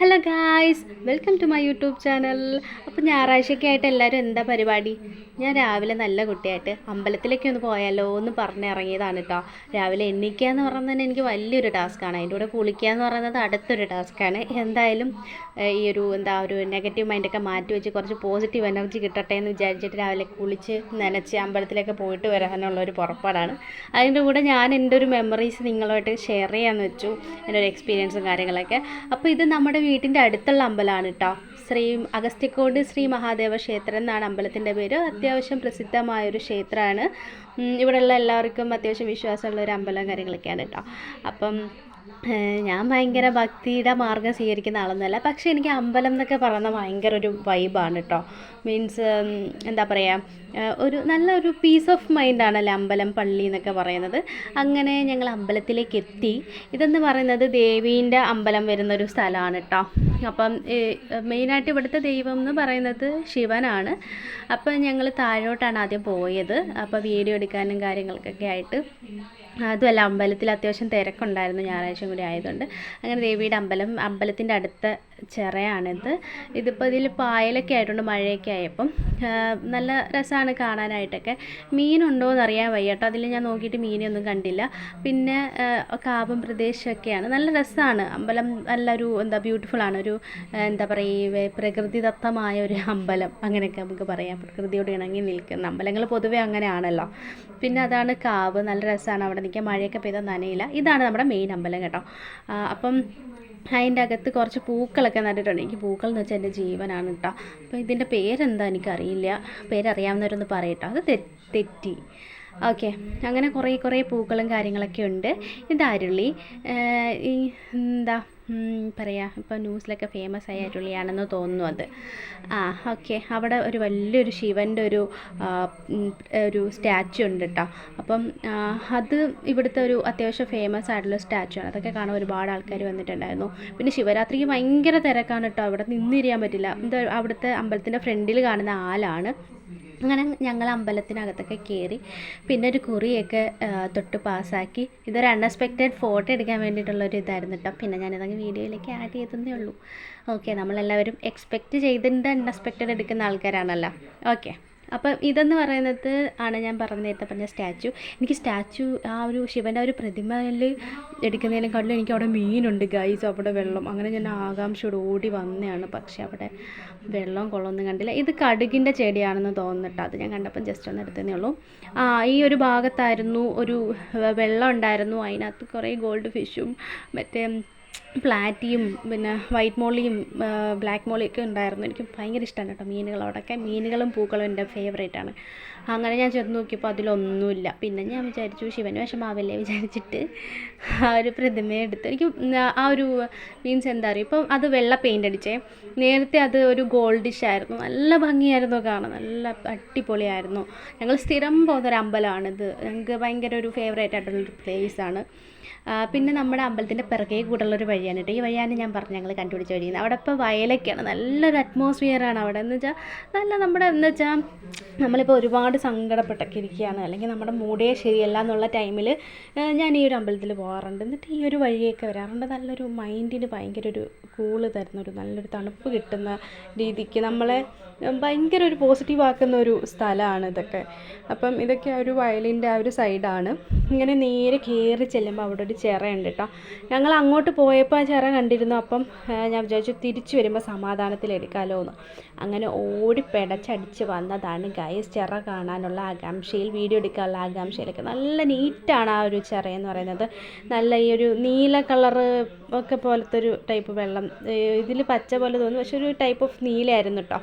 Hello guys welcome to my YouTube channel അപ്പോൾ ഞായറാഴ്ചയൊക്കെ ആയിട്ട് എല്ലാവരും എന്താ പരിപാടി? ഞാൻ രാവിലെ നല്ല കുട്ടിയായിട്ട് അമ്പലത്തിലേക്ക് ഒന്ന് പോയാലോ എന്ന് പറഞ്ഞിറങ്ങിയതാണ് കേട്ടോ രാവിലെ എണ്ണിക്കുക എന്ന് പറയുന്നത് തന്നെ എനിക്ക് വലിയൊരു ടാസ്ക്കാണ് അതിന്റെ കൂടെ കുളിക്കുക എന്ന് പറയുന്നത് അടുത്തൊരു ടാസ്ക്കാണ് എന്തായാലും ഈ ഒരു എന്താ ഒരു നെഗറ്റീവ് മൈൻഡൊക്കെ മാറ്റി വെച്ച് കുറച്ച് പോസിറ്റീവ് എനർജി കിട്ടട്ടെ എന്ന് വിചാരിച്ചിട്ട് രാവിലെ കുളിച്ച് നനച്ച് അമ്പലത്തിലേക്ക് പോയിട്ട് വരാനുള്ള ഒരു പുറപ്പാടാണ്. അതിന്റെ കൂടെ ഞാൻ എന്റെ ഒരു മെമ്മറീസ് നിങ്ങളുമായിട്ട് ഷെയർ ചെയ്യാമെന്ന് വെച്ചു. എന്റെ ഒരു എക്സ്പീരിയൻസും കാര്യങ്ങളൊക്കെ. അപ്പോൾ ഇത് നമ്മുടെ വീട്ടിന്റെ അടുത്തുള്ള അമ്പലമാണ് കേട്ടോ ശ്രീ അഗസ്ത്യക്കോട് ശ്രീ മഹാദേവ ക്ഷേത്രം എന്നാണ് അമ്പലത്തിന്റെ പേര്. അത്യാവശ്യം പ്രസിദ്ധമായ ഒരു ക്ഷേത്രമാണ്. ഇവിടെയുള്ള എല്ലാവർക്കും അത്യാവശ്യം വിശ്വാസമുള്ള ഒരു അമ്പലം കാര്യങ്ങളൊക്കെയാണ് കേട്ടോ അപ്പം ഞാൻ ഭയങ്കര ഭക്തിയുടെ മാർഗം സ്വീകരിക്കുന്ന ആളൊന്നുമല്ല. പക്ഷേ എനിക്ക് അമ്പലം എന്നൊക്കെ പറയുന്നത് ഭയങ്കര ഒരു വൈബാണ് കേട്ടോ മീൻസ് എന്താ പറയുക ഒരു നല്ലൊരു പീസ് ഓഫ് മൈൻഡാണല്ലോ അമ്പലം പള്ളി എന്നൊക്കെ പറയുന്നത്. അങ്ങനെ ഞങ്ങൾ അമ്പലത്തിലേക്ക് എത്തി. ഇതെന്ന് പറയുന്നത് ദേവീന്റെ അമ്പലം വരുന്നൊരു സ്ഥലമാണ് കേട്ടോ അപ്പം മെയിനായിട്ട് ഇവിടുത്തെ ദൈവം എന്ന് പറയുന്നത് ശിവനാണ്. അപ്പം ഞങ്ങൾ താഴോട്ടാണ് ആദ്യം പോയത്. അപ്പോൾ വീഡിയോ എടുക്കാനും കാര്യങ്ങൾക്കൊക്കെ ആയിട്ട് അതുമല്ല അമ്പലത്തിൽ അത്യാവശ്യം തിരക്കുണ്ടായിരുന്നു ഞായറാഴ്ച കൂടി ആയതുകൊണ്ട്. അങ്ങനെ ദേവിയുടെ അമ്പലം അമ്പലത്തിന്റെ അടുത്ത ചിറയാണിത്. ഇതിപ്പോൾ ഇതിൽ പായലൊക്കെ ആയിട്ടുണ്ട് മഴയൊക്കെ ആയപ്പം. നല്ല രസമാണ് കാണാനായിട്ടൊക്കെ. മീനുണ്ടോ എന്ന് അറിയാൻ വയ്യ കേട്ടോ അതിൽ ഞാൻ നോക്കിയിട്ട് മീനൊന്നും കണ്ടില്ല. പിന്നെ കാപം പ്രദേശമൊക്കെയാണ് നല്ല രസമാണ് അമ്പലം നല്ലൊരു എന്താ ബ്യൂട്ടിഫുൾ ആണ് ഒരു എന്താ പറയുക പ്രകൃതിദത്തമായ ഒരു അമ്പലം. അങ്ങനെയൊക്കെ നമുക്ക് പറയാം. പ്രകൃതിയോട് ഇണങ്ങി നിൽക്കുന്ന അമ്പലങ്ങൾ പൊതുവെ അങ്ങനെയാണല്ലോ. പിന്നെ അതാണ് കാവ്. നല്ല രസമാണ് അവിടെ നിൽക്കാൻ മഴയൊക്കെ പെയ്താൽ നനയില്ല. ഇതാണ് നമ്മുടെ മെയിൻ അമ്പലം കേട്ടോ. അപ്പം അതിന്റെ അകത്ത് കുറച്ച് പൂക്കളൊക്കെ നട്ടിട്ടുണ്ട്. എനിക്ക് പൂക്കൾ എന്ന് വെച്ചാൽ എന്റെ ജീവനാണ് കേട്ടോ. അപ്പോൾ ഇതിന്റെ പേരെന്താ എനിക്കറിയില്ല. പേരറിയാവുന്നവരൊന്ന് പറയട്ടോ. അത് തെറ്റി ഓക്കെ. അങ്ങനെ കുറേ കുറേ പൂക്കളും കാര്യങ്ങളൊക്കെ ഉണ്ട്. ഇത് അരുളി. ഈ എന്താ ഉം, പറയാ ഇപ്പോൾ ന്യൂസിലൊക്കെ ഫേമസ് ആയ അരുളിയാണെന്ന് തോന്നുന്നു അത്. ആ ഓക്കെ അവിടെ ഒരു വലിയൊരു ശിവന്റെ ഒരു ഒരു സ്റ്റാച്ചു ഉണ്ട് കേട്ടോ അപ്പം അത് ഇവിടുത്തെ ഒരു അത്യാവശ്യം ഫേമസ് ആയിട്ടുള്ള സ്റ്റാച്ചു ആണ്. അതൊക്കെ കാണാൻ ഒരുപാട് ആൾക്കാർ വന്നിട്ടുണ്ടായിരുന്നു. പിന്നെ ശിവരാത്രിക്ക് ഭയങ്കര തിരക്കാണ് കേട്ടോ അവിടെ നിന്നിരിക്കാൻ പറ്റില്ല. എന്താ അവിടുത്തെ അമ്പലത്തിന്റെ ഫ്രണ്ടിൽ കാണുന്ന ആലാണ്. അങ്ങനെ ഞങ്ങൾ അമ്പലത്തിനകത്തൊക്കെ കയറി പിന്നെ ഒരു കുറിയൊക്കെ തൊട്ട് പാസ്സാക്കി. ഇതൊരു അൺഎക്സ്പെക്റ്റഡ് ഫോട്ടോ എടുക്കാൻ വേണ്ടിയിട്ടുള്ളൊരു ഇതായിരുന്നു കേട്ടോ പിന്നെ ഞാനിതങ്ങ് വീഡിയോയിലേക്ക് ആഡ് ചെയ്തതേ ഉള്ളൂ. ഓക്കെ നമ്മളെല്ലാവരും എക്സ്പെക്റ്റ് ചെയ്തിട്ട് അൺഎക്സ്പെക്റ്റഡ് എടുക്കുന്ന ആൾക്കാരാണല്ലോ. ഓക്കെ അപ്പം ഇതെന്ന് പറയുന്നത് ആണ് ഞാൻ പറഞ്ഞ നേരത്തെ പറഞ്ഞ സ്റ്റാച്ചു. എനിക്ക് സ്റ്റാച്ചു ആ ഒരു ശിവന്റെ ഒരു പ്രതിമയിൽ എടുക്കുന്നതിനെക്കാട്ടിലും എനിക്ക് അവിടെ മീനുണ്ട് ഗൈസ് അവിടെ വെള്ളം. അങ്ങനെ ഞാൻ ആകാംക്ഷയോട് ഓടി വന്നതാണ്. പക്ഷേ അവിടെ വെള്ളം കൊള്ളൊന്നും കണ്ടില്ല. ഇത് കടുകിന്റെ ചെടിയാണെന്ന് തോന്നിട്ട് അത് ഞാൻ കണ്ടപ്പം ജസ്റ്റ് ഒന്ന് എടുത്തതേ ഉള്ളൂ. ആ ഈ ഒരു ഭാഗത്തായിരുന്നു ഒരു വെള്ളം ഉണ്ടായിരുന്നു. അതിനകത്ത് കുറേ ഗോൾഡ് ഫിഷും മറ്റേ പ്ലാറ്റിയും പിന്നെ വൈറ്റ് മോളിയും ബ്ലാക്ക് മോളിയൊക്കെ ഉണ്ടായിരുന്നു. എനിക്ക് ഭയങ്കര ഇഷ്ടമാണ് കേട്ടോ മീനുകൾ അവിടെയൊക്കെ മീനുകളും പൂക്കളും എന്റെ ഫേവറേറ്റ് ആണ്. അങ്ങനെ ഞാൻ ചെന്ന് നോക്കിയപ്പോൾ അതിലൊന്നുമില്ല. പിന്നെ ഞാൻ വിചാരിച്ചു ശിവന് വിഷമാവല്ലേ വിചാരിച്ചിട്ട് ആ ഒരു പ്രതിമയെ എടുത്ത് എനിക്ക് ആ ഒരു മീൻസ് എന്താ പറയുക ഇപ്പം അത് വെള്ള പെയിന്റ് അടിച്ചേ. നേരത്തെ അത് ഒരു ഗോൾഡിഷ് ആയിരുന്നു. നല്ല ഭംഗിയായിരുന്നു കാണാൻ. നല്ല അടിപൊളിയായിരുന്നു. ഞങ്ങൾ സ്ഥിരം പോകുന്നൊരു അമ്പലമാണിത്. ഞങ്ങൾക്ക് ഭയങ്കര ഒരു ഫേവറേറ്റ് ആയിട്ടുള്ളൊരു പ്ലേസാണ് പിന്നെ നമ്മുടെ അമ്പലത്തിന്റെ പിറകെ കൂടെയുള്ള ഒരു വഴിയാണ് കേട്ടോ ഈ വഴിയാണ് ഞാൻ പറഞ്ഞു ഞങ്ങൾ കണ്ടുപിടിച്ച വഴി അവിടെ ഇപ്പോൾ വയലൊക്കെയാണ്. നല്ലൊരു അറ്റ്മോസ്ഫിയർ ആണ്. അവിടെ എന്ന് വെച്ചാൽ നല്ല നമ്മുടെ എന്ന് വെച്ചാൽ നമ്മളിപ്പോൾ ഒരുപാട് സങ്കടപ്പെട്ടൊക്കെ ഇരിക്കുകയാണ് അല്ലെങ്കിൽ നമ്മുടെ മൂഡേ ശരിയല്ല എന്നുള്ള ടൈമിൽ ഞാൻ ഈ ഒരു അമ്പലത്തിൽ പോകാറുണ്ട്. എന്നിട്ട് ഈ ഒരു വഴിയൊക്കെ വരാറുണ്ട്. നല്ലൊരു മൈൻഡിന് ഭയങ്കര ഒരു കൂൾ തരുന്നൊരു നല്ലൊരു തണുപ്പ് കിട്ടുന്ന രീതിക്ക് നമ്മളെ ഭയങ്കര ഒരു പോസിറ്റീവ് ആക്കുന്ന ഒരു സ്ഥലമാണ് ഇതൊക്കെ. അപ്പം ഇതൊക്കെ ആ ഒരു വയലിന്റെ ആ ഒരു സൈഡാണ് ഇങ്ങനെ നേരെ കയറി ചെല്ലുമ്പോൾ അവിടെ ഒരു ചിറയുണ്ട് കേട്ടോ ഞങ്ങൾ അങ്ങോട്ട് പോയപ്പോൾ ആ ചിറ കണ്ടിരുന്നു. അപ്പം ഞാൻ വിചാരിച്ചു തിരിച്ചു വരുമ്പോൾ സമാധാനത്തിൽ എടുക്കാമല്ലോ എന്ന് അങ്ങനെ ഓടി പെടച്ചടിച്ച് വന്നതാണ് ഗൈസ് ചിറ കാണാനുള്ള ആകാംക്ഷയിൽ വീഡിയോ എടുക്കാനുള്ള ആകാംക്ഷയിലൊക്കെ നല്ല നീറ്റാണ് ആ ഒരു ചിറ എന്ന് പറയുന്നത്. നല്ല ഈ ഒരു നീല കളറ് ഒക്കെ പോലത്തെ ഒരു ടൈപ്പ് വെള്ളം ഇതിൽ പച്ച പോലെ തോന്നുന്നു. പക്ഷെ ഒരു ടൈപ്പ് ഓഫ് നീലയായിരുന്നു കേട്ടോ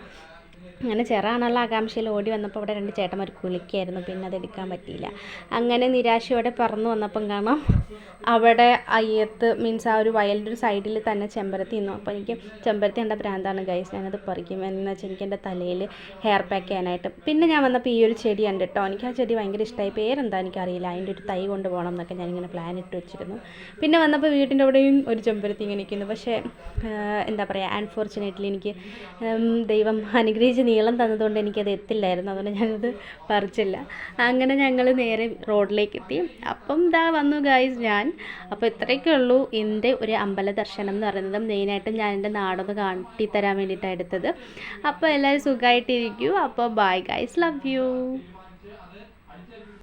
അങ്ങനെ ചെറാണുള്ള ആകാംക്ഷയിൽ ഓടി വന്നപ്പോൾ അവിടെ രണ്ട് ചേട്ടന്മാർ കുളിക്കായിരുന്നു പിന്നെ അത് എടുക്കാൻ പറ്റിയില്ല. അങ്ങനെ നിരാശയോടെ പറന്നു വന്നപ്പം കാണാം അവിടെ അയ്യത്ത് മീൻസ് ആ ഒരു വയലിന്റെ ഒരു സൈഡിൽ തന്നെ ചെമ്പരത്തി നിന്നു. അപ്പോൾ എനിക്ക് ചെമ്പരത്തി കണ്ട ഭ്രാന്താണ് ഗൈസ് ഞാനത് പറിക്കും. എന്ന് വെച്ചാൽ എനിക്ക് എന്റെ തലയിൽ ഹെയർ പാക്ക് ചെയ്യാനായിട്ട്. പിന്നെ ഞാൻ വന്നപ്പോൾ ഈ ഒരു ചെടി ഉണ്ട് കേട്ടോ എനിക്ക് ആ ചെടി ഭയങ്കര ഇഷ്ടമായി പേരെന്താ എനിക്കറിയില്ല. അതിന്റെ ഒരു തൈ കൊണ്ടുപോകണം എന്നൊക്കെ ഞാനിങ്ങനെ പ്ലാൻ ഇട്ട് വെച്ചിരുന്നു. പിന്നെ വന്നപ്പോൾ വീട്ടിന്റെ അവിടെയും ഒരു ചെമ്പരത്തി ഇങ്ങനെ നിൽക്കുന്നു. പക്ഷേ എന്താ പറയുക അൺഫോർച്ചുനേറ്റ്ലി എനിക്ക് ദൈവം അനുഗ്രഹിച്ച് നീളം തന്നതുകൊണ്ട് എനിക്കത് എത്തില്ലായിരുന്നു. അതുകൊണ്ട് ഞാനത് പറിച്ചില്ല. അങ്ങനെ ഞങ്ങൾ നേരെ റോഡിലേക്ക് എത്തി അപ്പം ഇതാ വന്നു ഗായ്സ് ഞാൻ. അപ്പോൾ ഇത്രയൊക്കെ ഉള്ളൂ എന്റെ ഒരു അമ്പല ദർശനം എന്ന് പറയുന്നത്. മെയിനായിട്ടും ഞാൻ എന്റെ നാടൊന്ന് കാട്ടിത്തരാൻ വേണ്ടിയിട്ടാണ് എടുത്തത്. അപ്പോൾ എല്ലാവരും സുഖമായിട്ടിരിക്കൂ അപ്പോൾ ബൈ ഗായ്സ് ലവ് യു